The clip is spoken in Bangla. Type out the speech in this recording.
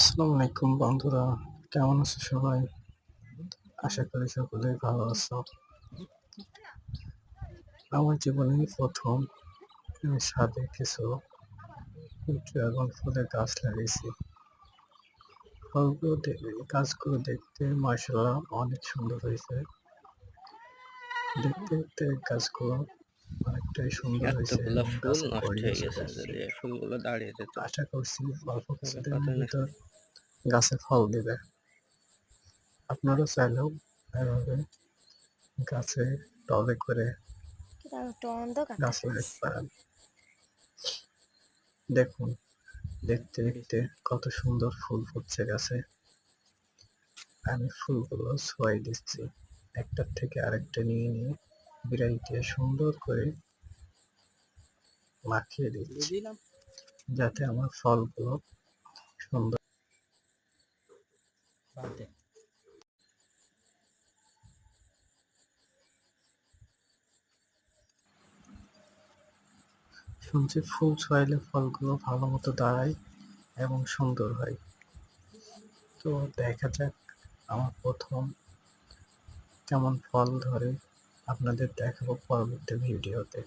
আসসালামু আলাইকুম বন্ধুরা কেমন আছো সবাই? আশা করি সকলেই ভালো আছো। আমার জীবনে প্রথম আমি ছাদে কিছু ড্রাগন ফুলের গাছ লাগিয়েছি। ফলগুলো গাছগুলো দেখতে মার্শাল্লাহ অনেক সুন্দর হয়েছে। দেখতে দেখতে গাছগুলো অনেকটাই সুন্দর হয়েছে ফুল নষ্ট হয়ে গেছে। গেছে যদি ফুলগুলো দাঁড়িয়ে যেত। আশা করছি অল্প কিছুদিনের ভিতর গাছে ফল দিবে। আপনারা চাইলেও এভাবে গাছে টবে করে গাছ লাগাতে পারেন। দেখুন দেখতে দেখতে কত সুন্দর ফুল ফুটছে গাছে। আমি ফুলগুলো ছোয়াই দিচ্ছি। একটার থেকে আরেকটা নিয়ে নিয়ে বিড়াই দিয়ে সুন্দর করে মাখিয়ে দিচ্ছি। যাতে আমার ফলগুলো সুন্দর শুনছি ফুল ছোয়াইলে ফলগুলো ভালো মতো দাঁড়ায় এবং সুন্দর হয়। তো দেখা যাক, আমার প্রথম কেমন ফল ধরে আপনাদের দেখাবো পরবর্তী ভিডিওতে।